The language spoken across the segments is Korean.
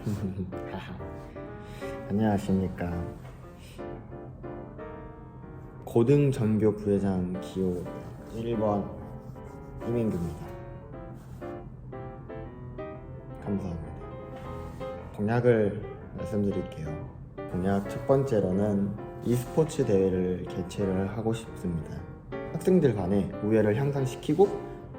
안녕하십니까. 고등 전교 부회장 기호 1번 이민규입니다. 감사합니다. 공약을 말씀드릴게요. 공약 첫 번째로는 e스포츠 대회를 개최를 하고 싶습니다. 학생들 간의 우애를 향상시키고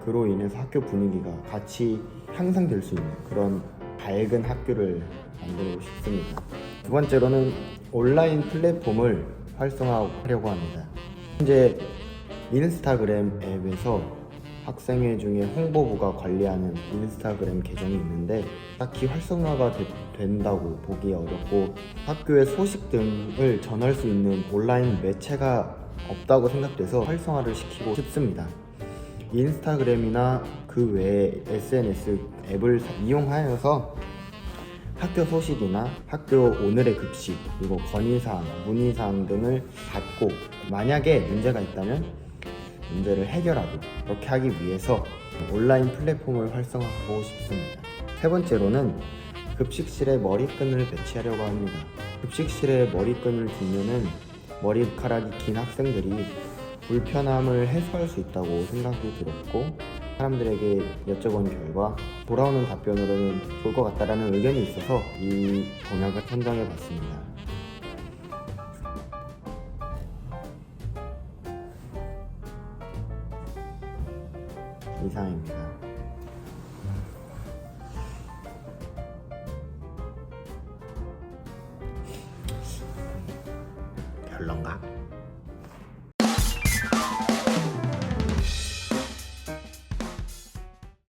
그로 인해서 학교 분위기가 같이 향상될 수 있는 그런 밝은 학교를 만들고 싶습니다. 두 번째로는 온라인 플랫폼을 활성화하려고 합니다. 현재 인스타그램 앱에서 학생회 중에 홍보부가 관리하는 인스타그램 계정이 있는데 딱히 활성화가 되- 된다고 보기 어렵고 학교의 소식 등을 전할 수 있는 온라인 매체가 없다고 생각돼서 활성화를 시키고 싶습니다. 인스타그램이나 그 외의 SNS 앱을 이용하여서 학교 소식이나 학교 오늘의 급식 그리고 건의사항, 문의사항 등을 받고 만약에 문제가 있다면 문제를 해결하고 그렇게 하기 위해서 온라인 플랫폼을 활성화하고 싶습니다. 세 번째로는 급식실에 머리끈을 배치하려고 합니다. 급식실에 머리끈을 두면은 머리카락이 긴 학생들이 불편함을 해소할 수 있다고 생각이 들었고 사람들에게 여쭤본 결과 돌아오는 답변으로는 좋을 것 같다라는 의견이 있어서 이 공약을 선정해 봤습니다. 이상입니다. 별론가?